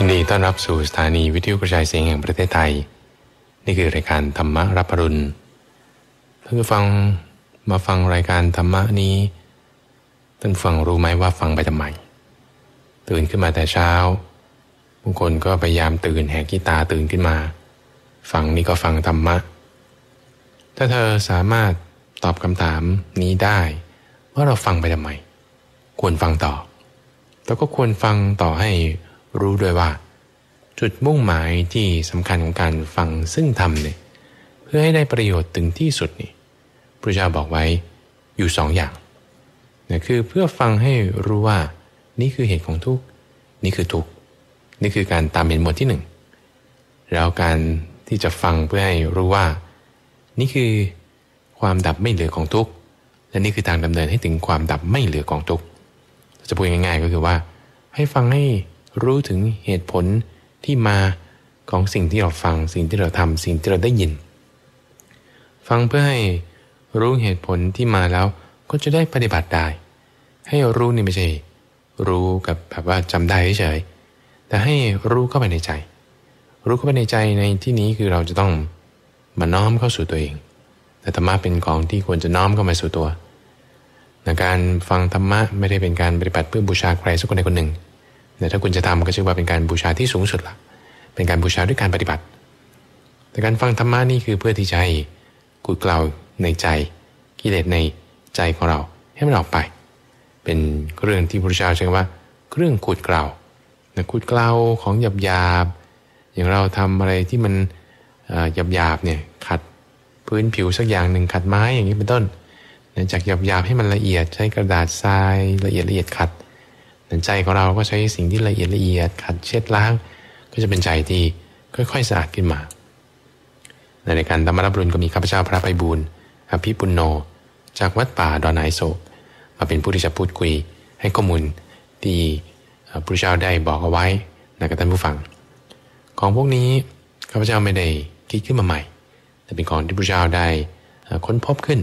ยินดีต้อนรับสู่สถานีวิทยุกระจายเสียงแห่งประเทศไทย นี่คือรายการธรรมะรับปรุณท่านผู้ฟังมาฟังรายการธรรมะนี้ท่านฟังรู้ไหมว่าฟังไปทำไมตื่นขึ้นมาแต่เช้าบางคนก็พยายามตื่นแหกกีตาตื่นขึ้นมา ฟังนี่ก็ฟังธรรมะ ถ้าเธอสามารถตอบคำถามนี้ได้ ว่าเราฟังไปทำไม ควรฟังต่อแต่ก็ควรฟังต่อให้ รู้ด้วยว่า จุดมุ่งหมายที่สำคัญของการฟังซึ่งทำเนี่ยเพื่อให้ได้ประโยชน์ถึงที่สุดนี่พระเจ้าบอกไว้อยู่สองอย่างนะคือเพื่อฟังให้รู้ว่า นี่คือเหตุของทุกข์นี่คือทุกข์นี่คือการตามเห็นหมวดที่หนึ่งแล้วการที่จะฟังเพื่อให้รู้ว่า นี่คือความดับไม่เหลือของทุกข์และนี่คือทางดำเนินให้ถึงความดับไม่เหลือของทุกข์จะพูดง่ายๆก็คือว่า ให้ฟังให้ รู้ถึงเหตุผลที่มาของสิ่งที่เราฟังสิ่งที่เราทำสิ่งที่เราได้ยิน ฟังเพื่อให้รู้เหตุผลที่มาแล้วก็จะได้ปฏิบัติได้ ให้รู้นี่ไม่ใช่ รู้กับแบบว่าจำได้เฉยแต่ให้รู้เข้าไปในใจ รู้เข้าไปในใจในที่นี้คือเราจะต้องมาน้อมเข้าสู่ตัวเอง แต่ธรรมะเป็นของที่ควรจะน้อมเข้ามาสู่ตัวการฟังธรรมะไม่ได้เป็นการปฏิบัติเพื่อบูชาใครสักคนใดคนหนึ่ง ถ้าคุณจะทำก็ชื่อว่าเป็นการบูชาที่สูงสุดละเป็นการบูชาด้วยการปฏิบัติ แต่การฟังธรรมะนี่คือเพื่อที่จะให้กุดเกลาในใจกิเลสในใจของเราให้มันออกไป เป็นเรื่องที่พระเจ้าใช้คำว่าเครื่องขุดเกลานะขุดเกลาของหยาบหยาบอย่างเราทำอะไรที่มันหยาบหยาบเนี่ยขัดพื้นผิวสักอย่างหนึ่งขัดไม้อย่างนี้เป็นต้นจากหยาบหยาบให้มันละเอียดใช้กระดาษทรายละเอียดละเอียดขัด ใจของเราก็ใช้สิ่งที่ละเอียดละเอียดขัดเช็ดล้าง ก็จะเป็นใจที่ค่อยๆสะอาดขึ้นมาในการธรรมรับรุนก็มีข้าพเจ้าพระไปบูรณ์อภิปุณโน จากวัดป่าดอนไนโศก มาเป็นผู้ที่จะพูดคุยให้ข้อมูลที่พระเจ้าได้บอกเอาไว้นะกับท่านผู้ฟัง ของพวกนี้ข้าพเจ้าไม่ได้คิดขึ้นมาใหม่ แต่เป็นของที่พระเจ้าได้ค้นพบขึ้น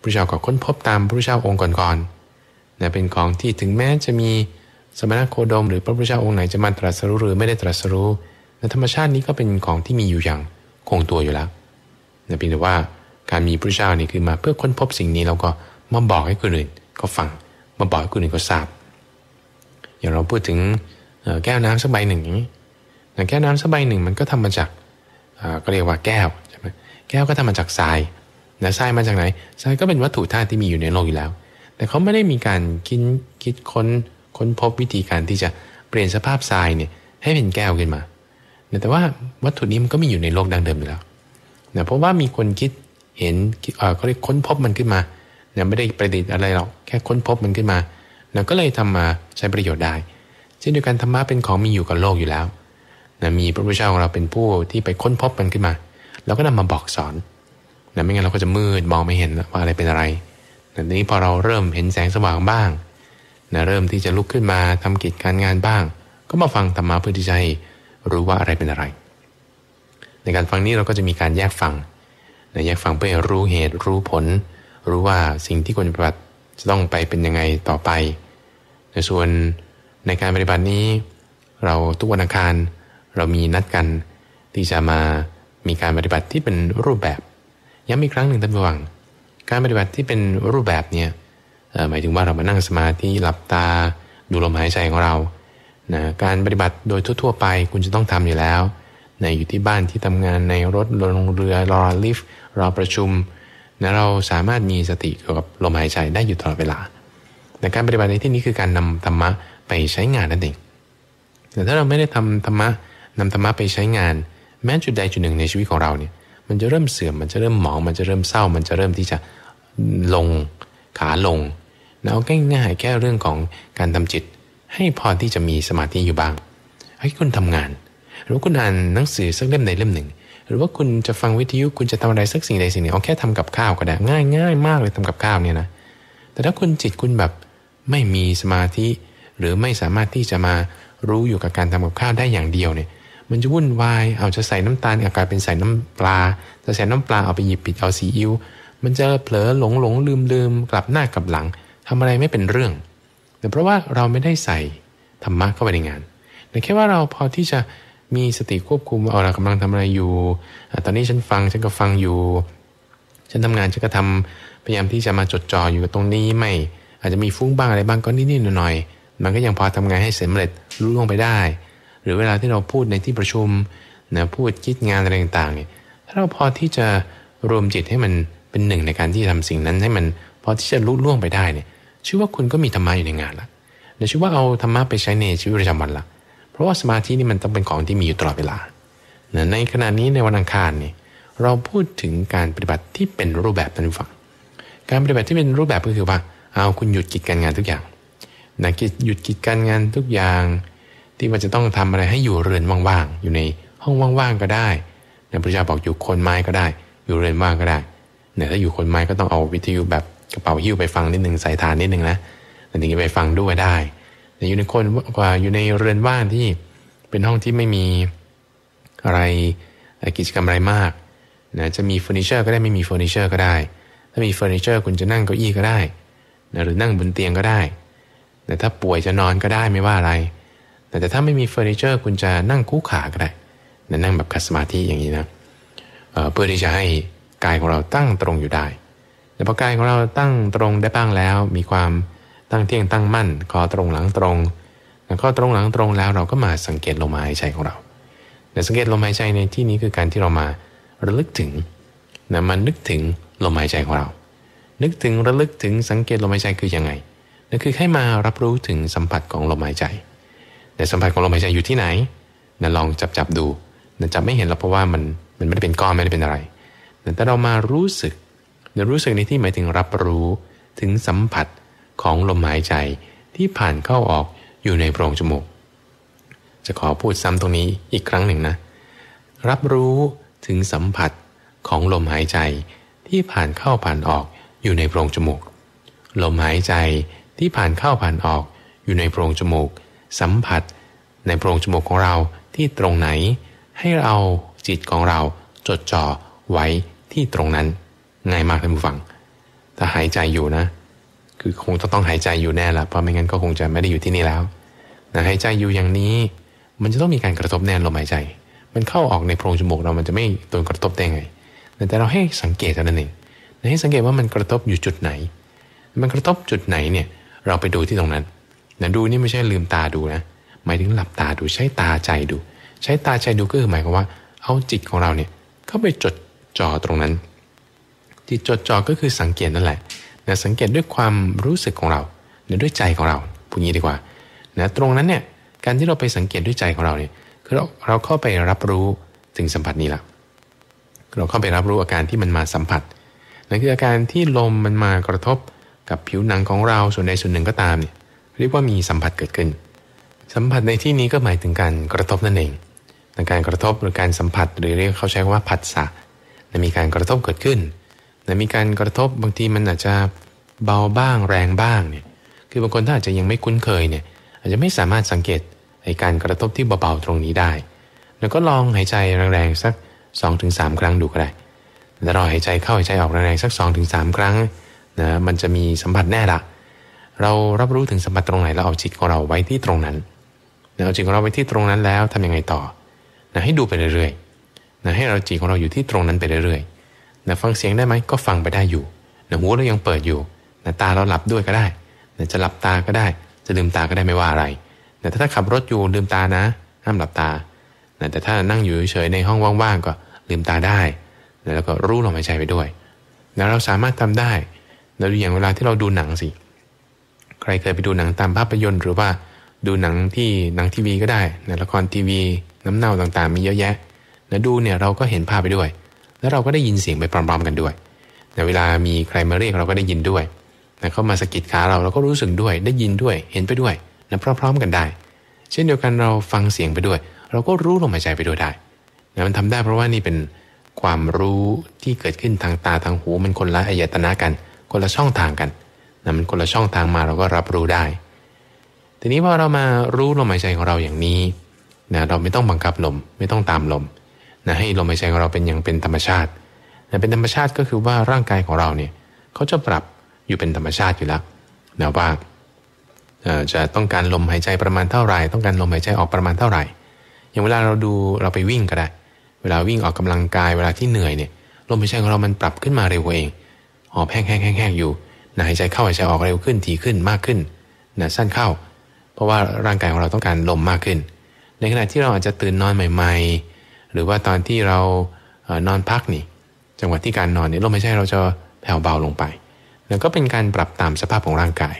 พระเจ้าก็ค้นพบตามพระเจ้าองค์ก่อนๆ นะเป็นของที่ถึงแม้จะมีสมณโคดม หรือพระพุทธเจ้าองค์ไหนจะมาตรัสรู้หรือไม่ได้ตรัสรู้ในธรรมชาตินี้ก็เป็นของที่มีอยู่อย่างคงตัวอยู่แล้วนะเพียงแต่ว่าการมีพระเจ้านี่คือมาเพื่อค้นพบสิ่งนี้เราก็มาบอกให้คนอื่นก็ฟังมาบอกให้คนอื่นก็ทราบ อย่างเราพูดถึงแก้วน้ำสักใบหนึ่งอย่างนี้แก้วน้ำสักใบหนึ่งมันก็ทำมาจากก็เรียกว่าแก้วใช่ไหมแก้วก็ทำมาจากทรายนะทรายมาจากไหนทรายก็เป็นวัตถุธาตุที่มีอยู่ในโลกอยู่แล้ว แต่เขาไม่ได้มีการคิดคิดค้นค้นพบวิธีการที่จะเปลี่ยนสภาพทรายเนี่ยให้เป็นแก้วขึ้นมาแต่ว่าวัตถุนี้มันก็มีอยู่ในโลกดังเดิมอยู่แล้วนะเพราะว่ามีคนคิดเห็นเขาเรียกค้นพบมันขึ้นมาเนี่ยไม่ได้ประดิษฐ์อะไรหรอกแค่ค้นพบมันขึ้นมานะก็เลยทำมาใช้ประโยชน์ได้เช่นเดียวกันธรรมะเป็นของมีอยู่กับโลกอยู่แล้วนะมีพระพุทธเจ้าของเราเป็นผู้ที่ไปค้นพบมันขึ้นมาเราก็นำมาบอกสอนนะไม่งั้นเราก็จะมืดมองไม่เห็นว่าอะไรเป็นอะไร แต่นี้พอเราเริ่มเห็นแสงสว่างบ้างนะเริ่มที่จะลุกขึ้นมาทำกิจการงานบ้าง ก็มาฟังธรรมะเพื่อที่จะให้รู้ว่าอะไรเป็นอะไร ในการฟังนี้เราก็จะมีการแยกฟังนะแยกฟังเพื่อรู้เหตุรู้ผล รู้ว่าสิ่งที่ควรปฏิบัติจะต้องไปเป็นยังไงต่อไปในส่วนในการปฏิบัตินี้ เราทุกวันอังคารเรามีนัดกันที่จะมามีการปฏิบัติที่เป็นรูปแบบย้ำอีกครั้งหนึ่งท่านผู้ฟัง การปฏิบัติที่เป็นรูปแบบเนี่ยหมายถึงว่าเรามานั่งสมาธิหลับตา ดูลมหายใจของเรานะการปฏิบัติโดยทั่ว ๆ ไปคุณจะต้องทำอยู่แล้วในอยู่ที่บ้านที่ทำงานในรถลงเรือรอลิฟต์รอประชุมนะเราสามารถมีสติเกี่ยวกับลมหายใจได้อยู่ตลอดเวลาแต่การปฏิบัติในที่นี้คือการนำธรรมะไปใช้งานนั่นเอง แต่ถ้าเราไม่ได้ทำธรรมะนำธรรมะไปใช้งาน แม้จุดใดจุดหนึ่งในชีวิตของเราเนี่ยมันจะเริ่มเสื่อมมันจะเริ่มหมอง มันจะเริ่มเศร้า มันจะเริ่มที่จะ ลงขาลงนะเอาง่ายๆแค่เรื่องของการทำจิต ให้พอที่จะมีสมาธิอยู่บ้างให้คุณทำงาน หรือคุณอ่านหนังสือสักเล่มใดเล่มหนึ่ง หรือว่าคุณจะฟังวิทยุคุณจะทำอะไรสักสิ่งใดสิ่งหนึ่งเอาแค่ทำกับข้าวก็ได้ง่ายง่ายมากเลยทำกับข้าวเนี่ยนะแต่ถ้าคุณจิตคุณแบบไม่มีสมาธิ หรือไม่สามารถที่จะมารู้อยู่กับการทำกับข้าวได้อย่างเดียวเนี่ยมันจะวุ่นวาย เอาจะใส่น้ำตาลกลายเป็นใส่น้ำปลา จะใส่น้ำปลาเอาไปหยิบผิดเอาซีอิ๊ว มันจะเผลอหลงหลงลืมลืมกลับหน้ากลับหลังทำอะไรไม่เป็นเรื่องแต่เพราะว่าเราไม่ได้ใส่ธรรมะเข้าไปในงานแต่แค่ว่าเราพอที่จะมีสติควบคุมเอาเรากำลังทำอะไรอยู่ตอนนี้ฉันฟังฉันก็ฟังอยู่ ฉันทำงานฉันก็ทำพยายามที่จะมาจดจ่ออยู่กับตรงนี้ไม่ อาจจะมีฟุ้งบ้างอะไรบ้างก็นิดๆหน่อยๆมันก็ยังพอทำงานให้เสำเร็จรู้ลงไปได้ หรือเวลาที่เราพูดในที่ประชุมนะพูดคิดงานอะไรต่างๆเนี่ยถ้าเราพอที่จะรวมจิตให้มัน เป็นหนึ่งในการที่ทำสิ่งนั้นให้มันพอที่จะลุล่วงไปได้เนี่ยชื่อว่าคุณก็มีธรรมะอยู่ในงานละเดี๋ยวชื่อว่าเอาธรรมะไปใช้ในชีวิตประจำวันละเพราะว่าสมาธินี่มันต้องเป็นของที่มีอยู่ตลอดเวลา ในขณะนี้ในวันอังคารนี่เราพูดถึงการปฏิบัติที่เป็นรูปแบบท่านฟังการปฏิบัติที่เป็นรูปแบบก็คือว่า เอาคุณหยุดกิจการงานทุกอย่างนะหยุดกิจการงานทุกอย่าง ที่มันจะต้องทำอะไรให้อยู่เรือนว่างๆอยู่ในห้องว่างๆก็ได้นะพระเจ้าบอกอยู่คนไม้ก็ได้ อยู่เรือนว่างก็ได้ เนี่ยถ้าอยู่คนไม้ก็ต้องเอาวิทยุแบบกระเป๋าหิ้วไปฟังนิดหนึ่งใส่ทานนิดหนึ่งนะแต่ถึงจะไปฟังด้วยได้แต่อยู่ในคนกว่าอยู่ในเรือนว่างที่เป็นห้องที่ไม่มีอะไรกิจกรรมอะไรมากนะจะมีเฟอร์นิเจอร์ก็ได้ไม่มีเฟอร์นิเจอร์ก็ได้ ถ้ามีเฟอร์นิเจอร์คุณจะนั่งเก้าอี้ก็ได้นะหรือนั่งบนเตียงก็ได้ แต่ถ้าป่วยจะนอนก็ได้ไม่ว่าอะไร แต่ถ้าไม่มีเฟอร์นิเจอร์คุณจะนั่งคู่ขาก็ได้นะนั่งแบบคัสมาธิอย่างนี้นะเเพื่อที่จะให้ กายของเราตั้งตรงอยู่ได้แต่พอกายของเราตั้งตรงได้บ้างแล้ว มีความตั้งเที่ยงตั้งมั่นคอตรงหลังตรงแล้วก็ตรงหลังตรงแล้วเราก็มาสังเกตลมหายใจของเราแต่สังเกตลมหายใจในที่นี้คือการที่เรามาระลึกถึงนะมันนึกถึงลมหายใจของเรา นึกถึงระลึกถึงสังเกตลมหายใจคือยังไงนั่นคือให้มารับรู้ถึงสัมผัสของลมหายใจ แต่สัมผัสของลมหายใจอยู่ที่ไหนนะลองจับจับดูนะจับไม่เห็นหรอกเพราะว่ามันมันไม่ได้เป็นก้อนไม่ได้เป็นอะไร แต่เรามารู้สึกนรู้สึกในที่หมายถึงรับรู้ถึงสัมผัสของลมหายใจที่ผ่านเข้าออกอยู่ในโพรงจมูก จะขอพูดซ้ำตรงนี้อีกครั้งหนึ่งนะ รับรู้ถึงสัมผัสของลมหายใจที่ผ่านเข้าผ่านออกอยู่ในโพรงจมูก ลมหายใจที่ผ่านเข้าผ่านออกอยู่ในโพรงจมูก สัมผัสในโพรงจมูกของเราที่ตรงไหน ให้เราจิตของเราจดจ่อ ไว้ที่ตรงนั้น ง่ายมากท่านผู้ฟัง ถ้าหายใจอยู่นะ คือคงต้องต้องหายใจอยู่แน่ละเพราะไม่งั้นก็คงจะไม่ได้อยู่ที่นี่แล้วนะหายใจอยู่อย่างนี้ มันจะต้องมีการกระทบแน่นลมหายใจ มันเข้าออกในโพรงจมูกเรามันจะไม่โดนกระทบได้ไง แต่เราให้สังเกตเท่านั้นเองให้สังเกตว่ามันกระทบอยู่จุดไหน มันกระทบจุดไหนเนี่ยเราไปดูที่ตรงนั้นนะดูนี่ไม่ใช่ลืมตาดูนะหมายถึงหลับตาดูใช้ตาใจดู ใช้ตาใจดูก็คือหมายความว่า เอาจิตของเราเนี่ยเข้าไปจด จ่อตรงนั้นที่จดจ่อก็คือสังเกตนั่นแหละนะสังเกตด้วยความรู้สึกของเราเนี่ยด้วยใจของเราพูดงี้ดีกว่านะตรงนั้นเนี่ยการที่เราไปสังเกตด้วยใจของเราเนี่ยคือเราเราเข้าไปรับรู้ถึงสัมผัสนี้ละเราเข้าไปรับรู้อาการที่มันมาสัมผัสนั่นคืออาการที่ลมมันมากระทบกับผิวหนังของเราส่วนใดส่วนหนึ่งก็ตามเนี่ยเรียกว่ามีสัมผัสเกิดขึ้น สัมผัสในที่นี้ก็หมายถึงการกระทบนั่นเองการกระทบหรือการสัมผัสหรือเรียกเขาใช้ว่าผัสสะ มีการกระทบเกิดขึ้นมีการกระทบบางทีมันอาจจะเบาบ้างแรงบ้างเนี่ยคือบางคนถ้าอาจจะยังไม่คุ้นเคยเนี่ยอาจจะไม่สามารถสังเกตในการกระทบที่เบาๆตรงนี้ได้ แล้วก็ลองหายใจแรงๆสัก 2-3 ครั้งดูก็ได้แล้วเราหายใจเข้าหายใจออกแรงๆสัก 2-3 ครั้งนะมันจะมีสัมผัสแน่ละเรารับรู้ถึงสัมผัสตรงไหนเราเอาจิตของเราไว้ที่ตรงนั้นเอาจิตของเราไว้ที่ตรงนั้นแล้วทํำยังไงต่อนะให้ดูไปเรื่อยๆ นะให้เราจิตของเราอยู่ที่ตรงนั้นไปเรื่อยๆนะฟังเสียงได้ไหมก็ฟังไปได้อยู่นะหูเรายังเปิดอยู่นะตาเราหลับด้วยก็ได้นะจะหลับตาก็ได้ จะลืมตาก็ได้ไม่ว่าอะไรแต่ถ้าขับรถอยู่ลืมตานะห้ามหลับตาแต่ถ้านั่งอยู่เฉยในห้องว่างๆก็ลืมตาได้แล้วก็รู้ลมหายใจไปด้วยแล้วเราสามารถทำได้เราดูอย่างเวลาที่เราดูหนังสิ ใครเคยไปดูหนังตามภาพยนตร์หรือว่าดูหนังที่หนังทีวีก็ได้ในละครทีวี น้ำเน่าต่างๆ มีเยอะแยะ แล้วดูเนี่ยเราก็เห็นภาพไปด้วย แล้วเราก็ได้ยินเสียงไปพร้อมๆกันด้วยแต่เวลามีใครมาเรียกเราก็ได้ยินด้วยนะเขามาสะกิดขาเราเราก็รู้สึกด้วย ได้ยินด้วย เห็นไปด้วยนะพร้อมๆกันได้ เช่นเดียวกันเราฟังเสียงไปด้วย เราก็รู้ลมหายใจไปด้วยได้นะมันทำได้เพราะว่านี่เป็นความรู้ที่เกิดขึ้นทางตาทางหูมันคนละอายตนะกัน คนละช่องทางกันนะมันคนละช่องทางมาเราก็รับรู้ได้ ทีนี้พอเรามารู้ลมหายใจของเราอย่างนี้นะเราไม่ต้องบังคับลมไม่ต้องตามลม นะให้ลมหายใจของเราเป็นอย่างเป็นธรรมชาตินะเป็นธรรมชาติก็คือว่าร่างกายของเราเนี่ยเขาจะปรับอยู่เป็นธรรมชาติอยู่แล้วนะว่าจะต้องการลมหายใจประมาณเท่าไหร่ ต้องการลมหายใจออกประมาณเท่าไหร่ อย่างเวลาเราดูเราไปวิ่งก็ได้ เวลาวิ่งออกกำลังกายเวลาที่เหนื่อยเนี่ยลมหายใจของเรามันปรับขึ้นมาเร็วกว่าเองหอบแห้งแห้งแห้งอยู่หายใจเข้าหายใจออกเร็วขึ้นถี่ขึ้นมากขึ้นนะสั้นเข้า เพราะว่าร่างกายของเราต้องการลมมากขึ้น ในขณะที่เราอาจจะตื่นนอนใหม่ ๆ หรือว่าตอนที่เรานอนพักนี่ จังหวะที่การนอนเนี่ยลมหายใจเราจะแผ่วเบาลงไป แล้วก็เป็นการปรับตามสภาพของร่างกาย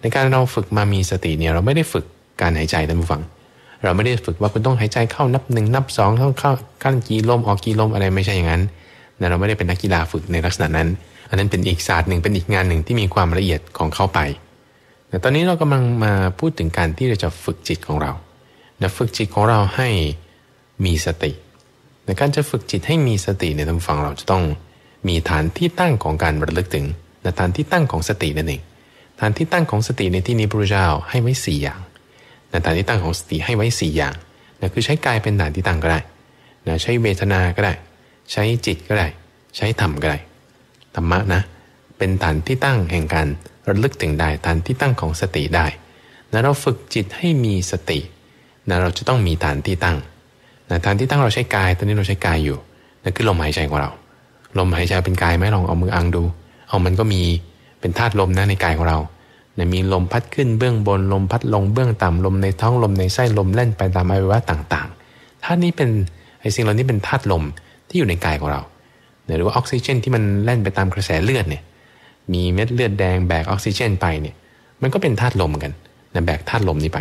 ในการเราฝึกมามีสติเนี่ยเราไม่ได้ฝึกการหายใจท่านผู้ฟัง เราไม่ได้ฝึกว่าคุณต้องหายใจเข้านับหนึ่งนับสองต้องเข้าขั้นกี่ลมออกกี่ลมอะไรไม่ใช่อย่างนั้นนะเราไม่ได้เป็นนักกีฬาฝึกในลักษณะนั้น อันนั้นเป็นอีกศาสตร์หนึ่งเป็นอีกงานหนึ่งที่มีความละเอียดของเข้าไปแต่ตอนนี้เรากำลังมาพูดถึงการที่เราจะฝึกจิตของเรานะฝึกจิตของเราให้ มีสติ ในการจะฝึกจิตให้มีสติในทางฟังเราจะต้องมีฐานที่ตั้งของการระลึกถึงแต่ฐานที่ตั้งของสตินั่นเองฐานที่ตั้งของสติในที่นี้พระพุทธเจ้าให้ไว้ 4 อย่างแต่ฐานที่ตั้งของสติให้ไว้ 4 อย่างนะคือใช้กายเป็นฐานที่ตั้งก็ได้นะใช้เวทนาก็ได้ ใช้จิตก็ได้ ใช้ธรรมก็ได้ธรรมะนะเป็นฐานที่ตั้งแห่งการระลึกถึงได้ฐานที่ตั้งของสติได้นะเราฝึกจิตให้มีสตินะเราจะต้องมีฐานที่ตั้ง นะฐานที่ตั้งเราใช้กายตอนนี้เราใช้กายอยู่นั่นคือลมหายใจของเรา ลมหายใจเป็นกายไหมลองเอามืออังดู เอามันก็มีเป็นธาตุลมนะในกายของเรานะมีลมพัดขึ้นเบื้องบนลมพัดลงเบื้องต่ำลมในท้องลมในไส้ลมเล่นไปตามอวัยวะต่างๆธาตุนี้เป็นไอ้สิ่งเหล่านี้เป็นธาตุลมที่อยู่ในกายของเราหรือว่าออกซิเจนที่มันเล่นไปตามกระแสเลือดเนี่ยมีเม็ดเลือดแดงแบกออกซิเจนไปเนี่ยมันก็เป็นธาตุลมกันนะแบกธาตุลมนี้ไป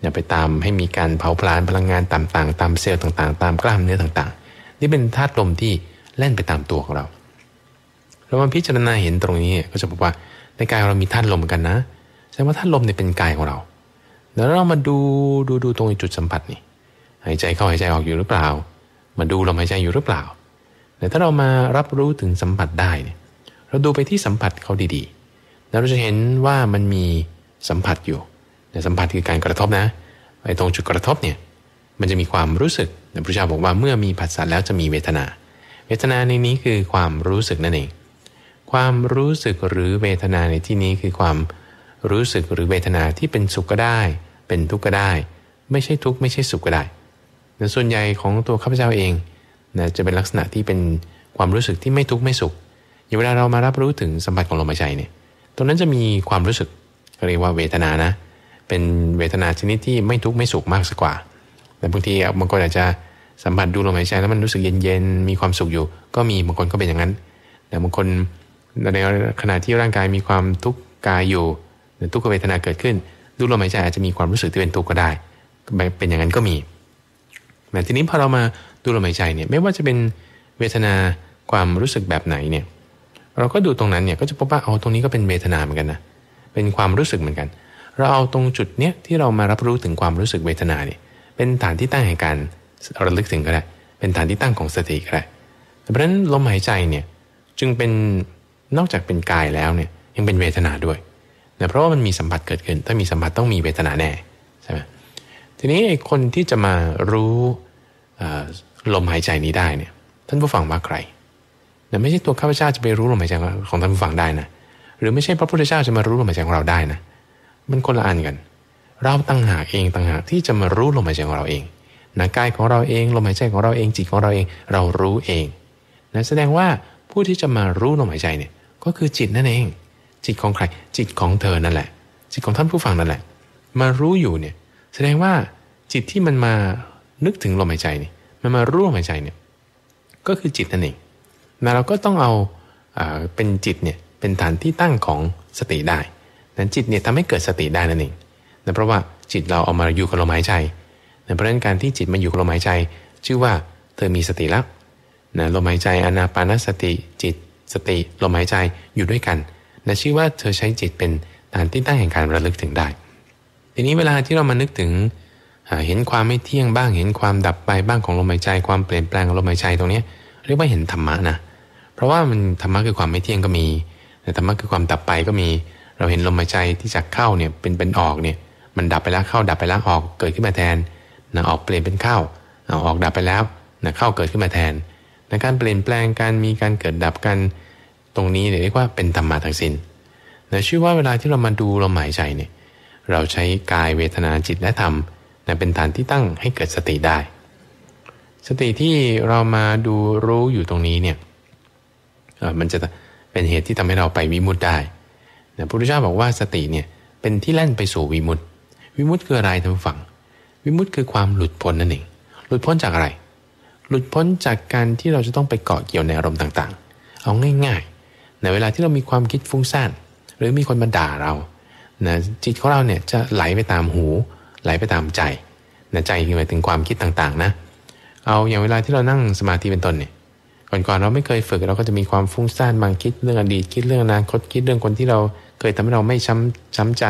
อย่าไปตามให้มีการเผาผลาญพลังงานต่างๆ ตามเซลล์ต่างๆ ตามกล้ามเนื้อต่างๆ นี่เป็นธาตุลมที่เล่นไปตามตัวของเรา เรามาพิจารณาเห็นตรงนี้ก็จะบอกว่าในกายเรามีธาตุลมกันนะแสดงว่าธาตุลมเนี่ยเป็นกายของเราแล้วเรามาดูดูดูตรงจุดสัมผัสนี่หายใจเข้าหายใจออกอยู่หรือเปล่า มาดูลมหายใจอยู่หรือเปล่าแต่ถ้าเรามารับรู้ถึงสัมผัสได้เนี่ยเราดูไปที่สัมผัสเขาดีๆ แล้วเราจะเห็นว่ามันมีสัมผัสอยู่ สัมผัสคือการกระทบนะไอ้ตรงจุดกระทบเนี่ยมันจะมีความรู้สึกพระเจ้าบอกว่าเมื่อมีผัสสะแล้วจะมีเวทนา เวทนาในนี้คือความรู้สึกนั่นเอง ความรู้สึกหรือเวทนาในที่นี้คือความรู้สึกหรือเวทนาที่เป็นสุขก็ได้ เป็นทุกข์ก็ได้ ไม่ใช่ทุกข์ไม่ใช่สุขก็ได้แต่ส่วนใหญ่ของตัวข้าพเจ้าเองนะจะเป็นลักษณะที่เป็นความรู้สึกที่ไม่ทุกข์ไม่สุข อย่างเวลาเรามารับรู้ถึงสัมผัสของลมหายใจเนี่ย ตรงนั้นจะมีความรู้สึกเรียกว่าเวทนานะ เป็นเวทนาชนิดที่ไม่ทุกข์ไม่สุขมากสักกว่า แต่บางทีบางคนอาจจะสัมผัสดูลมหายใจแล้วมันรู้สึกเย็นๆ มีความสุขอยู่ ก็มีบางคนก็เป็นอย่างนั้น แต่บางคนในขณะที่ร่างกายมีความทุกข์กายอยู่ทุกขเวทนาเกิดขึ้น ดูลมหายใจอาจจะมีความรู้สึกที่เป็นทุกข์ก็ได้ เป็นอย่างนั้นก็มีแต่ทีนี้พอเรามาดูลมหายใจเนี่ยไม่ว่าจะเป็นเวทนาความรู้สึกแบบไหนเนี่ยเราก็ดูตรงนั้นเนี่ยก็จะพบว่าเอาตรงนี้ก็เป็นเวทนาเหมือนกันนะเป็นความรู้สึกเหมือนกัน เราเอาตรงจุดเนี้ยที่เรามารับรู้ถึงความรู้สึกเวทนาเนี่ยเป็นฐานที่ตั้งแห่งการระลึกถึงก็ได้ เป็นฐานที่ตั้งของสติก็ได้เพราะฉะนั้นลมหายใจเนี่ยจึงเป็นนอกจากเป็นกายแล้วเนี่ยยังเป็นเวทนาด้วยนะเพราะว่ามันมีสัมผัสเกิดขึ้น ถ้ามีสัมผัสต้องมีเวทนาแน่ใช่ไหมทีนี้ไอ้คนที่จะมารู้ลมหายใจนี้ได้เนี่ยท่านผู้ฟังว่าใครแต่ไม่ใช่ตัวข้าพเจ้าจะไปรู้ลมหายใจของท่านผู้ฟังได้นะหรือไม่ใช่พระพุทธเจ้าจะมารู้ลมหายใจของเราได้นะ มันคนละอันกัน เราตั้งหากเองตั้งหากที่จะมารู้ลมหายใจของเราเองนะกายของเราเองลมหายใจของเราเองจิตของเราเองเรารู้เองนะแสดงว่าผู้ที่จะมารู้ลมหายใจเนี่ยก็คือจิตนั่นเอง จิตของใครจิตของเธอนั่นแหละ จิตของท่านผู้ฟังนั่นแหละ มารู้อยู่เนี่ยแสดงว่าจิตที่มันมานึกถึงลมหายใจนี่มันมารู้ลมหายใจเนี่ยก็คือจิตนั่นเองนะเราก็ต้องเอาเป็นจิตเนี่ยเป็นฐานที่ตั้งของสติได้ นั้นจิตเนี่ยทำให้เกิดสติได้นั่นเองนะเพราะว่าจิตเราเอามาอยู่กับลมหายใจเพราะฉะนั้นการที่จิตมาอยู่กับลมหายใจ ชื่อว่าเธอมีสติแล้วนะลมหายใจอนาปานสติ จิต สติ ลมหายใจอยู่ด้วยกันนะชื่อว่าเธอใช้จิตเป็นฐานที่ตั้งแห่งการระลึกถึงได้ ทีนี้เวลาที่เรามานึกถึงเห็นความไม่เที่ยงบ้าง เห็นความดับไปบ้างของลมหายใจ ความเปลี่ยนแปลงของลมหายใจตรงนี้เรียกว่าเห็นธรรมะนะ เพราะว่ามันธรรมะคือความไม่เที่ยงก็มีแต่ธรรมะคือความดับไปก็มี เราเห็นลมหายใจที่จากเข้าเนี่ยเป็นเป็นออกเนี่ยมันดับไปแล้วเข้าดับไปแล้วออกเกิดขึ้นมาแทนนะออกเปลี่ยนเป็นเข้าเอาออกดับไปแล้วนะเข้าเกิดขึ้นมาแทนในการเปลี่ยนแปลงการมีการเกิดดับกันตรงนี้เรียกว่าเป็นธรรมะทั้งสิน้นนะชื่อว่าเวลาที่เรามาดูลมหายใจเนี่ยเราใช้กายเวทนาจิตและธรรมนะเป็นฐานที่ตั้งให้เกิดสติได้ สติที่เรามาดูรู้อยู่ตรงนี้เนี่ยมันจะเป็นเหตุที่ทำให้เราไปวิมุตได้ พระพุทธเจ้าบอกว่าสติเนี่ยเป็นที่แล่นไปสู่วิมุตวิมุตคืออะไรท่านผู้ฟัง วิมุตคือความหลุดพ้นนั่นเอง หลุดพ้นจากอะไร หลุดพ้นจากการที่เราจะต้องไปเกาะเกี่ยวในอารมณ์ต่างๆ เอาง่ายๆในเวลาที่เรามีความคิดฟุ้งซ่านหรือมีคนมาด่าเรานะจิตของเราเนี่ยจะไหลไปตามหู ไหลไปตามใจนะใจหมายถึงความคิดต่างๆนะ เอาอย่างเวลาที่เรานั่งสมาธิเป็นต้นเนี่ย ก่อนๆเราไม่เคยฝึกเราก็จะมีความฟุ้งซ่านบางคิดเรื่องอดีตคิดเรื่องอนาคตคิดเรื่องคนที่เราเคยทำให้เราไม่ช้ำช้ำใจ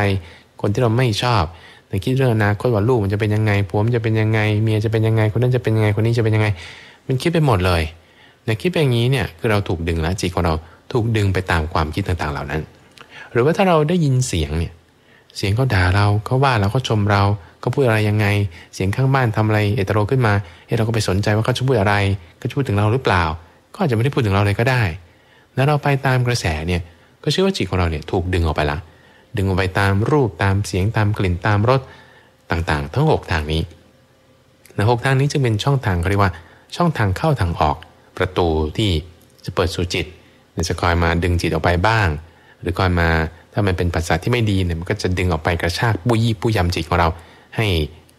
คนที่เราไม่ชอบแต่คิดเรื่องอนาคตว่าลูกมันจะเป็นยังไงผัวมันจะเป็นยังไงเมียจะเป็นยังไง คนนั้นจะเป็นยังไงคนนี้จะเป็นยังไง มันคิดไปหมดเลยแต่คิดไปอย่างนี้เนี่ยคือเราถูกดึงแล้วจิตของเราถูกดึงไปตามความคิดต่างๆเหล่านั้น หรือว่าถ้าเราได้ยินเสียงเนี่ยเสียงเขาด่าเราเขาว่าเราเขาชมเราเขาพูดอะไรยังไง เสียงข้างบ้านทำอะไรเอตโรขึ้นมาเฮ้เราก็ไปสนใจว่าเขาจะพูดอะไรเขาจะพูดถึงเราหรือเปล่า ก็อาจจะไม่ได้พูดถึงเราเลยก็ได้ แล้วเราไปตามกระแสเนี่ยก็เชื่อว่าจิตของเราเนี่ยถูกดึงออกไปละ ดึงออกไปตามรูปตามเสียงตามกลิ่นตามรสต่างๆ ทั้ง 6 ทางนี้นะหกทางนี้จึงเป็นช่องทางเขาเรียกว่า ช่องทางเข้าทางออกประตูที่จะเปิดสู่จิตจะคอยมาดึงจิตออกไปบ้าง หรือก่อนมาถ้ามันเป็นปัสสาวะที่ไม่ดีเนี่ยมันก็จะดึงออกไปกระชากปุยยี่ปุยยำจิตของเรา ให้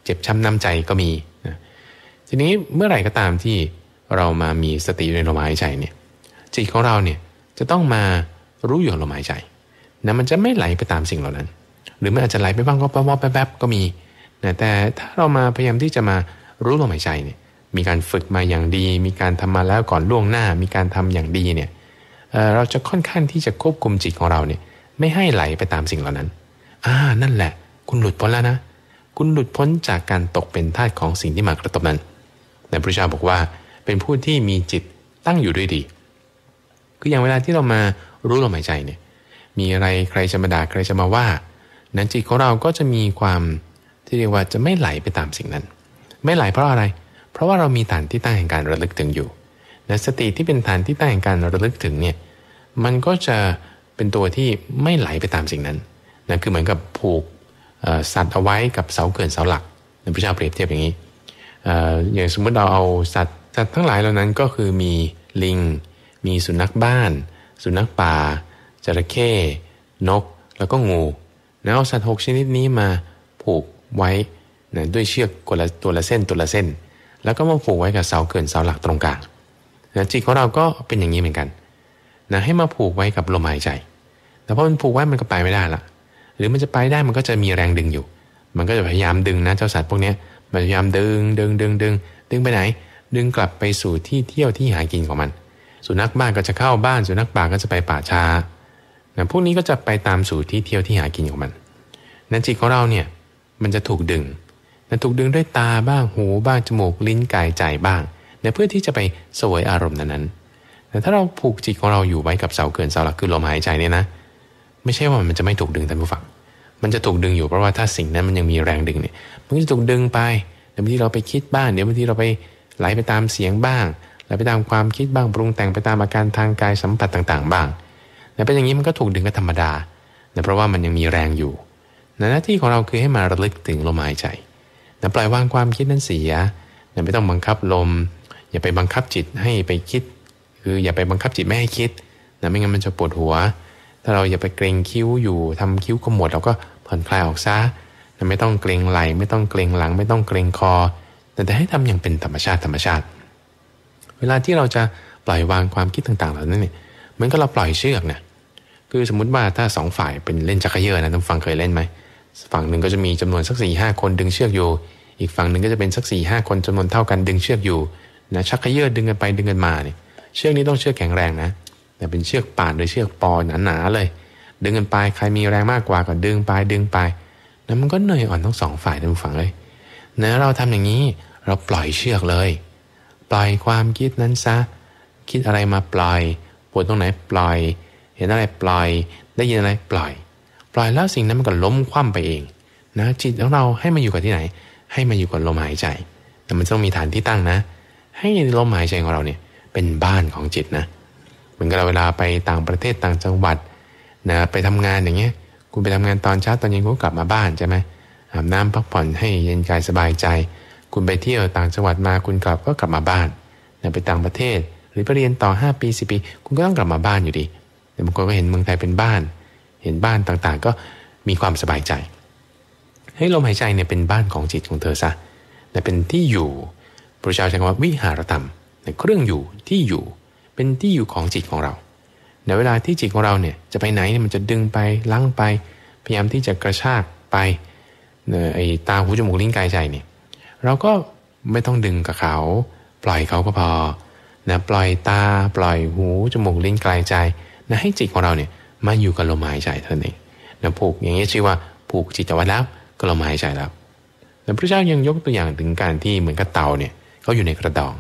เจ็บช้ำน้ำใจก็มีนะทีนี้เมื่อไหร่ก็ตามที่ เรามามีสติในลมหายใจเนี่ยจิตของเราเนี่ยจะต้องมารู้อยู่ลมหายใจนะมันจะไม่ไหลไปตามสิ่งเหล่านั้น หรือมันอาจจะไหลไปบ้างก็แป๊บแป๊บก็มีนะแต่ถ้าเรามาพยายามที่จะมารู้ลมหายใจเนี่ยมีการฝึกมาอย่างดี มีการทำมาแล้วก่อนล่วงหน้า มีการทำอย่างดีเนี่ยเราจะค่อนข้างที่จะควบคุมจิตของเราเนี่ยไม่ให้ไหลไปตามสิ่งเหล่านั้น อ่า นั่นแหละ คุณหลุดพ้นแล้วนะ คุณหลุดพ้นจากการตกเป็นทาสของสิ่งที่มากระทบนั้น แต่พระเจ้าบอกว่า เป็นผู้ที่มีจิตตั้งอยู่ด้วยดี คืออย่างเวลาที่เรามารู้ลมหายใจเนี่ย มีอะไรใครจะมาด่าใครจะมาว่า นั้นจิตของเราก็จะมีความที่เรียกว่าจะไม่ไหลไปตามสิ่งนั้น ไม่ไหลเพราะอะไร เพราะว่าเรามีฐานที่ตั้งแห่งการระลึกถึงอยู่นะสติที่เป็นฐานที่ตั้งแห่งการระลึกถึงเนี่ย มันก็จะเป็นตัวที่ไม่ไหลไปตามสิ่งนั้นนะคือเหมือนกับผูกสัตว์เอาไว้กับเสาเกินเสาหลักพระเจ้าเปรียบเทียบอย่างนี้อย่างสมมติเราเอาสัตว์ สัตว์ทั้งหลายเหล่านั้นก็คือมีลิง มีสุนัขบ้าน สุนัขป่า จระเข้ นก แล้วก็งูแล้วเอาสัตว์หกชนิดนี้มาผูกไว้นะด้วยเชือกตัวละตัวละเส้นตัวละเส้น แล้วก็มาผูกไว้กับเสาเกินเสาหลักตรงกลางนะจิตของเราก็เป็นอย่างนี้เหมือนกันนะให้มาผูกไว้กับลมหายใจ แต่พอมันผูกไว้มันก็ไปไม่ได้ละหรือมันจะไปได้มันก็จะมีแรงดึงอยู่ มันก็จะพยายามดึงนะเจ้าสัตว์พวกนี้มันพยายามดึงดึงดึงดึงดึงไปไหน ดึงกลับไปสู่ที่เที่ยวที่หากินของมัน สุนัขบ้านก็จะเข้าบ้าน สุนัขป่าก็จะไปป่าชานะพวกนี้ก็จะไปตามสู่ที่เที่ยวที่หากินของมัน นั้นจิตของเราเนี่ยมันจะถูกดึงนะถูกดึงด้วยตาบ้างหูบ้างจมูกลิ้นกายใจบ้างเพื่อที่จะไปสวยอารมณ์นั้นๆแต่ถ้าเราผูกจิตของเราอยู่ไว้กับเสาเกินเสาหลักคือลมหายใจเนี่ยนะ ไม่ใช่ว่ามันจะไม่ถูกดึงท่านผู้ฟังมันจะถูกดึงอยู่เพราะว่าถ้าสิ่งนั้นมันยังมีแรงดึงเนี่ยมันจะถูกดึงไปเดี๋ยวบางทีเราไปคิดบ้างเดี๋ยวบางทีเราไป ไหลไปตามเสียงบ้างไหลไปตามความคิดบ้างปรุงแต่งไปตามอาการทางกายสัมผัสต่างๆ บ้างแต่เป็นอย่างนี้มันก็ถูกดึงก็ธรรมดาแต่เพราะว่ามันยังมีแรงอยู่หน้าที่ของเราคือให้มาระลึกถึงลมหายใจแต่ปล่อยวางความคิดนั้นเสียไม่ต้องบังคับลม อย่าไปบังคับจิตให้ไปคิด คืออย่าไปบังคับจิตไม่ให้คิดนะไม่งั้นมันจะปวดหัว ถ้าเราอย่าไปเกรงคิ้วอยู่ทำคิ้วขมวดเราก็ผ่อนคลายออกซะไม่ต้องเกรงไหลไม่ต้องเกรงหลัง ไม่ต้องเกรงคอ แต่ให้ทำอย่างเป็นธรรมชาติธรรมชาติ เวลาที่เราจะปล่อยวางความคิดต่างๆ เหล่านั้นเนี่ยเหมือนกับเราปล่อยเชือกนะคือสมมุติว่าถ้าสองฝ่ายเป็นเล่นจักรยานนะท่านฟังเคยเล่นไหมฝั่งหนึ่งก็จะมีจำนวนสักสี่ห้าคนดึงเชือกอยู่ อีกฝั่งหนึ่งก็จะเป็นสักสี่ห้าคนจำนวนเท่ากันดึงเชือกอยู่นะชักขยืดดึงกันไปดึงกันมาเนี่ยเชือกนี้ต้องเชือกแข็งแรงนะแต่เป็นเชือกป่านโดยเชือกปอหนาๆเลย ดึงกันไปใครมีแรงมากกว่าก็ดึงไปดึงไปแล้วมันก็เหนื่อยอ่อนทั้งสองฝ่ายทั้งฝั่งเลยนะเราทำอย่างนี้ เราปล่อยเชือกเลย ปล่อยความคิดนั้นซะ คิดอะไรมาปล่อยปวดตรงไหนปล่อย เห็นอะไรปล่อย ได้ยินอะไรปล่อย ปล่อยแล้วสิ่งนั้นมันก็ล้มคว่ำไปเองนะจิตของเราให้มาอยู่กับที่ไหน ให้มาอยู่กับลมหายใจ แต่มันต้องมีฐานที่ตั้งนะ ให้ลมหายใจของเราเนี่ยเป็นบ้านของจิตนะเหมือนกับเราเวลาไปต่างประเทศต่างจังหวัดนะไปทำงานอย่างเงี้ยคุณไปทำงานตอนเช้าตอนเย็นคุณกลับมาบ้านใช่ไหมอาบน้ำพักผ่อนให้เย็นกายสบายใจ คุณไปเที่ยวต่างจังหวัดมาคุณกลับก็กลับมาบ้านนะไปต่างประเทศ หรือไปเรียนต่อ 5 ปี10ปี คุณก็ต้องกลับมาบ้านอยู่ดีแต่บางคนก็เห็นเมืองไทยเป็นบ้าน เห็นบ้านต่างๆ ก็มีความสบายใจ ให้ลมหายใจเนี่ยเป็นบ้านของจิตของเธอซะแต่เป็นที่อยู่พระเจ้าใช้คำว่าวิหารธรรมเครื่องอยู่ที่อยู่เป็นที่อยู่ของจิตของเราในเวลาที่จิตของเราเนี่ยจะไปไหนเนี่ยมันจะดึงไปลังไป พยายามที่จะกระชากไปไอ้ตาหูจมูกลิ้นกายใจเนี่ย เราก็ไม่ต้องดึงกับเขา ปล่อยเขาก็พอนะปล่อยตาปล่อยหูจมูกลิ้นกายใจนะให้จิตของเราเนี่ยมาอยู่กับลมหายใจเท่านั้นเองนะผูกอย่างนี้ชื่อว่าผูกจิตวัตแล้วก็ลมหายใจแล้วแต่พระเจ้ายังยกตัวอย่างถึงการที่เหมือนกับเต่าเนี่ยเขาอยู่ในกระดอง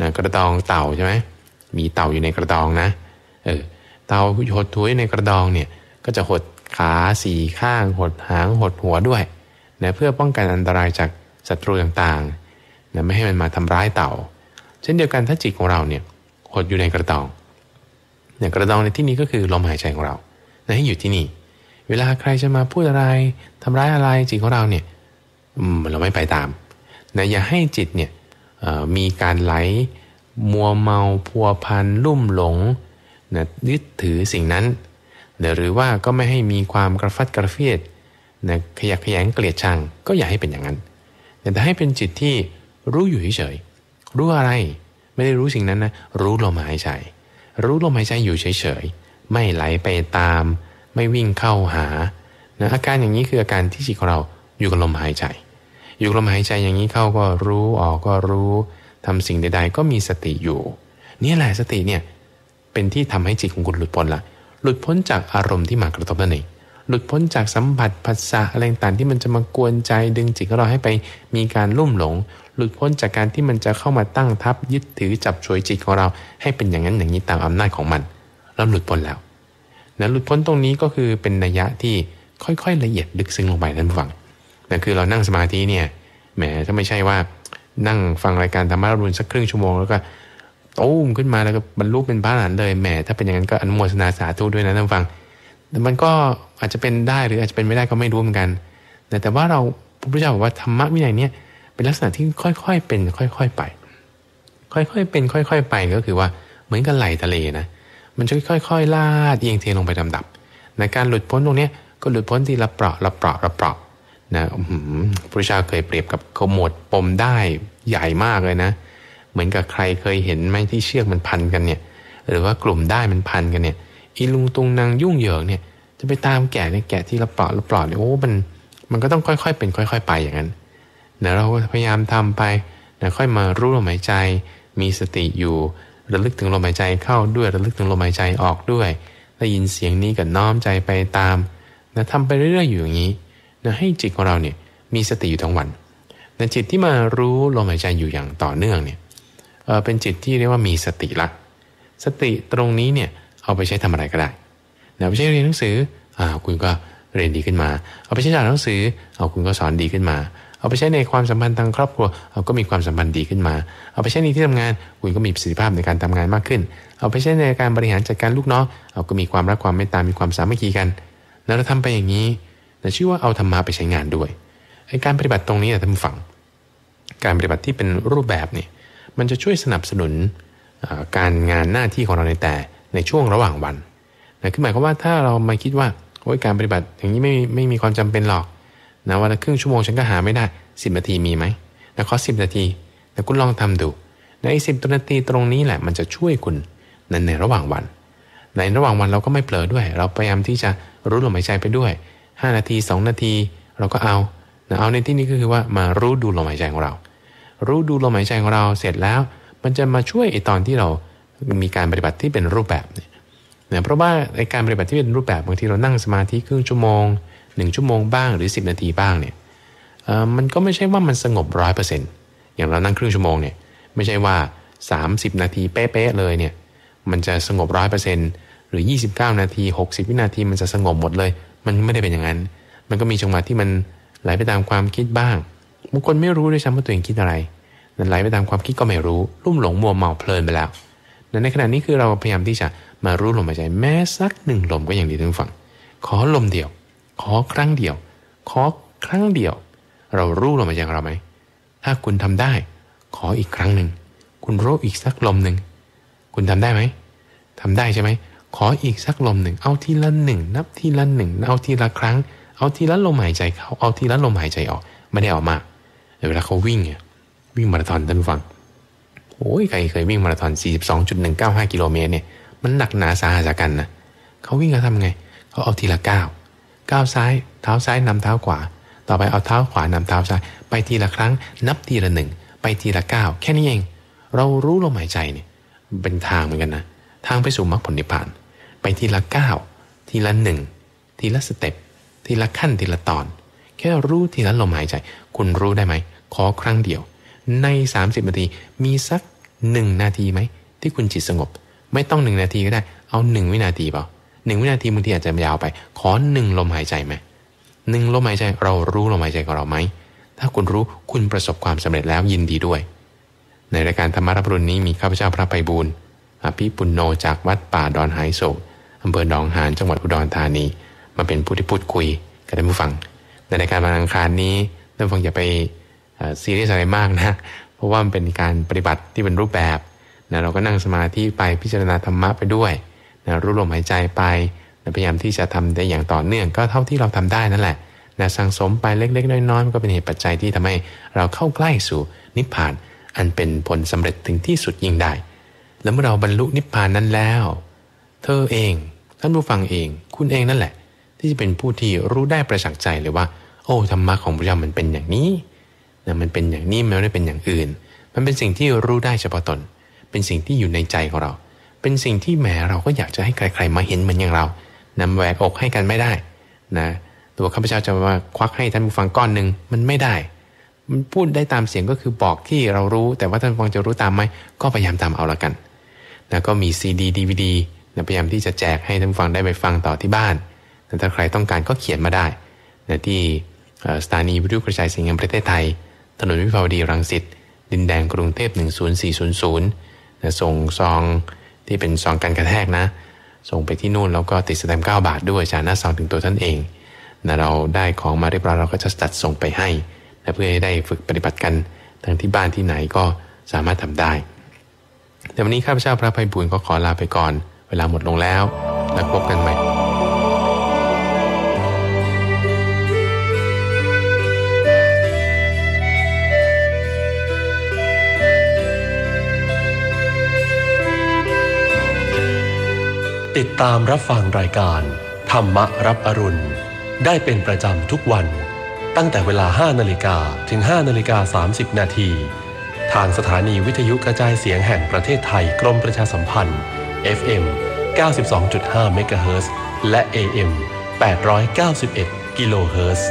นะกระดองเต่าใช่ไหมมีเต่าอยู่ในกระดองนะเออเต่าหดถุยในกระดองเนี่ยก็จะหดขาสี่ข้างหดหางหดหัวด้วยนะเพื่อป้องกันอันตรายจาก ศัตรูต่างๆนะไม่ให้มันมาทำร้ายเต่า เช่นเดียวกันถ้าจิตของเราเนี่ยหดอยู่ในกระดองเนี่ยกระดองในที่นี้ก็คือลมหายใจของเรานะให้อยู่ที่นี่ เวลาใครจะมาพูดอะไรทำร้ายอะไรจิตของเราเนี่ยเราไม่ไปตามนะอย่าให้จิตเนี่ยมีการไหลมัวเมาพัวพันลุ่มหลงนะยึดถือสิ่งนั้นนะหรือว่าก็ไม่ให้มีความกระฟัดกระเฟียดนะขยักขยงเกลียดชังก็อย่าให้เป็นอย่างนั้น แต่ให้เป็นจิตที่รู้อยู่เฉยๆรู้อะไร ไม่ได้รู้สิ่งนั้นนะ รู้ลมหายใจ รู้ลมหายใจอยู่เฉยๆ ไม่ไหลไปตาม ไม่วิ่งเข้าหานะอาการอย่างนี้คืออาการที่จิตของเราอยู่กับลมหายใจ อยู่ลมหายใจอย่างนี้เข้าก็รู้ออกก็รู้ทำสิ่งใด ๆ ก็มีสติอยู่ นี่แหละสติเนี่ยเป็นที่ทำให้จิตของคุณหลุดพ้นละหลุดพ้นจากอารมณ์ที่มากระทบนั่นเอง หลุดพ้นจากสัมผัสภาษาอะไรต่างที่มันจะมากวนใจดึงจิตของเราให้ไปมีการลุ่มหลง หลุดพ้นจากการที่มันจะเข้ามาตั้งทับยึดถือจับช่วยจิตของเรา ให้เป็นอย่างนั้นอย่างนี้ตามอำนาจของมันเราหลุดพ้นแล้วนะหลุดพ้นตรงนี้ก็คือเป็นนัยยะที่ค่อยๆละเอียดลึกซึ้งลงไปท่นฟังแต่คือเรานั่งสมาธิเนี่ยแหมถ้าไม่ใช่ว่านั่งฟังรายการธรรมะรุนสักครึ่งชั่วโมงแล้วก็ตุ้มขึ้นมาแล้วก็บรรลุเป็นพระอรหันต์เลยแหมถ้าเป็นอย่างนั้นก็อนุโมทนาสาธุด้วยนะท่านฟัง แต่มันก็อาจจะเป็นได้หรืออาจจะเป็นไม่ได้ก็ไม่รู้เหมือนกันแต่แต่ว่าเราพระพุทธเจ้าบอกว่าธรรมะวินัยเนี่ยเป็นลักษณะที่ค่อยๆเป็น ค่อย ๆไป ค่อยๆเป็น ค่อย ๆ ไปก็คือว่าเหมือนกับไหลทะเลนะมันจะค่อยๆลาดเอียงเทลงไปดำดับในการหลุดพ้นตรงนี้ก็หลุดพ้นทีละเปราะละเปราะละเปราะนะพระเจ้าเคยเปรียบกับขมวดปมได้ใหญ่มากเลยนะ เหมือนกับใครเคยเห็นไหมที่เชือกมันพันกันเนี่ย หรือว่ากลุ่มได้มันพันกันเนี่ย อีลุงตุงนางยุ่งเหยิงเนี่ยจะไปตามแกะเนี่ยแกะที่ละปลอดละปลอดเนี่ยโอ้มันมันก็ต้องค่อยๆ เป็นค่อย ๆ ไปอย่างนั้นนะเราก็พยายามทำไปนะค่อยมารู้ลมหายใจ มีสติอยู่ระลึกถึงลมหายใจเข้าด้วยระลึกถึงลมหายใจออกด้วยได้ยินเสียงนี้กับน้อมใจไปตามนะทำไปเรื่อยๆอยู่อย่างนี้นะให้จิตของเราเนี่ยมีสติอยู่ทั้งวันแต่จิตที่มารู้ลมหายใจอยู่อย่างต่อเนื่องเนี่ยเเป็นจิตที่เรียกว่ามีสติละ สติตรงนี้เนี่ย เอาไปใช้ทำอะไรก็ได้นะไปใช้เรียนหนังสืออ่าคุณก็เรียนดีขึ้นมา เอาไปใช้อ่านหนังสือเอาคุณก็สอนดีขึ้นมา เอาไปใช้ในความสัมพันธ์ทางครอบครัวเอาก็มีความสัมพันธ์ดีขึ้นมา เอาไปใช้ในที่ทำงาน คุณก็มีประสิทธิภาพในการทำงานมากขึ้น เอาไปใช้ในการบริหารจัดการลูกน้องเอาก็มีความรักความเมตตา มีความสามัคคีกัน แล้วเราทำไปอย่างนี้แต่ชื่อว่าเอาธรรมะไปใช้งานด้วยการปฏิบัติตรงนี้ท่านผู้ฟัง การปฏิบัติที่เป็นรูปแบบนี่มันจะช่วยสนับสนุนการงานหน้าที่ของเราในแต่ ในช่วงระหว่างวันนะคือหมายความว่าถ้าเรามาคิดว่าโอ้ยการปฏิบัติอย่างนี้ไม่ไม่มีความจำเป็นหรอกนะวันละครึ่งชั่วโมงฉันก็หาไม่ได้สิบนาทีมีไหมนะขอสิบนาทีแต่คุณลองทำดูในสิบนาทีตรงนี้แหละมันจะช่วยคุณในในระหว่างวัน ในระหว่างวันเราก็ไม่เผลอด้วย เราพยายามที่จะรู้ลมหายใจไปด้วย 5 นาที 2 นาทีเราก็เอานะเอาในที่นี้ก็คือว่ามารู้ดูลมหายใจของเรา รู้ดูลมหายใจของเราเสร็จแล้ว มันจะมาช่วยไอตอนที่เรา มีการปฏิบัติที่เป็นรูปแบบเนี่ยนะเพราะว่าไอการปฏิบัติที่เป็นรูปแบบบางทีเรานั่งสมาธิครึ่งชั่วโมงหนึ่งชั่วโมงบ้างหรือ 10 นาทีบ้างเนี่ยมันก็ไม่ใช่ว่ามันสงบร้อยเปอร์เซ็นต์อย่างเรานั่งครึ่งชั่วโมงเนี่ยไม่ใช่ว่า 30 นาทีเป๊ะๆเลยเนี่ยมันจะสงบร้อยเปอร์เซ็นต์หรือ 29 นาที 60 วินาทีมันจะสงบหมดเลย มันไม่ได้เป็นอย่างนั้น มันก็มีจังหวะที่มันไหลไปตามความคิดบ้างบางคนไม่รู้ด้วยซ้ำว่าตัวเองคิดอะไรนั้นไหลไปตามความคิดก็ไม่รู้ลุ่มหลงมัวเมาเพลินไปแล้ว ในขณะนี้คือเราพยายามที่จะมารู้ลมหายใจแม้สักหนึ่งลมก็ย่างดีทั้งฝั่งขอลมเดียว ขอครั้งเดียว ขอครั้งเดียว เรารู้ลมหายใจเราไหม ถ้าคุณทำได้ ขออีกครั้งหนึ่ง คุณรู้อีกสักลมหนึ่ง คุณทำได้ไหมทำได้ใช่ไหม ขออีกสักลมหนึ่ง เอาทีละหนึ่ง นับทีละหนึ่ง เอาทีละครั้ง เอาทีละลมหายใจเข้า เอาทีละลมหายใจออก ไม่ได้ออกมากเวลาเขาวิ่งเนี่ยวิ่งมาราธอนท่านฟัง โอ้ยใครเคยวิ่งมาราธอน 42.195 กิโลเมตรเนี่ย มันหนักหนาสาหัสกันนะเขาวิ่งเขาทำไง เขาเอาทีละก้าวก้าวซ้าย เท้าซ้ายนำเท้าขวา ต่อไปเอาเท้าขวานำเท้าซ้าย ไปทีละครั้ง นับทีละหนึ่ง ไปทีละก้าว แค่นี้เอง เรารู้ลมหายใจเนี่ยเป็นทางเหมือนกันนะ ทางไปสู่มรรคผลนิพพาน ไปทีละก้าวทีละหนึ่ง ทีละสเต็ป ทีละขั้นทีละตอน แค่รู้ทีละลมหายใจ คุณรู้ได้ไหม ขอครั้งเดียว ใน 30 นาที มีสักหนึ่งนาทีไหม ที่คุณจิตสงบ ไม่ต้องหนึ่งนาทีก็ได้ เอาหนึ่งวินาทีเปล่าหนึ่งวินาทีบางทีอาจจะยาวไป ขอหนึ่งลมหายใจไหมหนึ่งลมหายใจเรารู้ลมหายใจของเราไหม ถ้าคุณรู้คุณประสบความสำเร็จแล้วยินดีด้วย ในรายการธรรมารับรุนนี้มีข้าพเจ้าพระไปบูลอภิปุณโนจากวัดป่าดอนหายโศกอำเภอหนองหานจังหวัดอุดรธานี มาเป็นผู้ที่พูดคุยกับท่านผู้ฟัง ในรายการวันอังคารนี้ท่านผู้ฟังอย่าไป ซีเรียสอะไรมากนะ เพราะว่ามันเป็นการปฏิบัติที่เป็นรูปแบบนะเราก็นั่งสมาธิไปพิจารณาธรรมะไปด้วยนะรู้ลมหายใจไปนะพยายามที่จะทำได้อย่างต่อเนื่องก็เท่าที่เราทำได้นั่นแหละนะสังสมไปเล็ก ๆ น้อยๆมันก็เป็นเหตุปัจจัยที่ทำให้เราเข้าใกล้สู่นิพพาน อันเป็นผลสำเร็จถึงที่สุดยิ่งได้ แล้วเมื่อเราบรรลุนิพพานนั้นแล้ว เธอเอง ท่านผู้ฟังเอง คุณเองนั่นแหละ ที่จะเป็นผู้ที่รู้ได้ประจักษ์ใจเลยว่า โอ้ธรรมะของพระเจ้ามันเป็นอย่างนี้ นะมันเป็นอย่างนี้มันไม่ได้เป็นอย่างอื่น มันเป็นสิ่งที่รู้ได้เฉพาะตน เป็นสิ่งที่อยู่ในใจของเรา เป็นสิ่งที่แหมเราก็อยากจะให้ใครๆมาเห็นเหมือนอย่างเรานำแหวกอกให้กันไม่ได้นะตัวข้าพเจ้าจะมาควักให้ท่านผู้ฟังก้อนหนึ่งมันไม่ได้ มันพูดได้ตามเสียงก็คือบอกที่เรารู้แต่ว่าท่านฟังจะรู้ตามไหมก็พยายามตามเอาละกันนะก็มีซีดีดีวีดีนะพยายามที่จะแจกให้ท่านฟังได้ไปฟังต่อที่บ้านแต่ถ้าใครต้องการก็เขียนมาได้นะที่สถานีวิทยุกระจายเสียงแห่งประเทศไทย ถนนวิภาวดีรังสิต ดินแดงกรุงเทพ10400นะส่งซองที่เป็นซองการกระแทกนะ ส่งไปที่นู่นแล้วก็ติดสแตมป์9บาทด้วยจากหน้าซองถึงตัวท่านเองนะเราได้ของมาเรียบร้อยเราก็จะจัดส่งไปให้นะเพื่อให้ได้ฝึกปฏิบัติกันทั้งที่บ้านที่ไหนก็สามารถทำได้ แต่วันนี้ข้าพเจ้าพระภัยบุญก็ขอลาไปก่อน เวลาหมดลงแล้ว แล้วพบกันใหม่ ติดตามรับฟังรายการ ธรรมรับอรุณ ได้เป็นประจำทุกวัน ตั้งแต่เวลา 5 นาฬิกาถึง 5 นาฬิกา 30 นาที ทางสถานีวิทยุกระจายเสียงแห่งประเทศไทยกรมประชาสัมพันธ์ FM 92.5เมกะเฮิรตซ์และ AM 891 กิโลเฮิรตซ์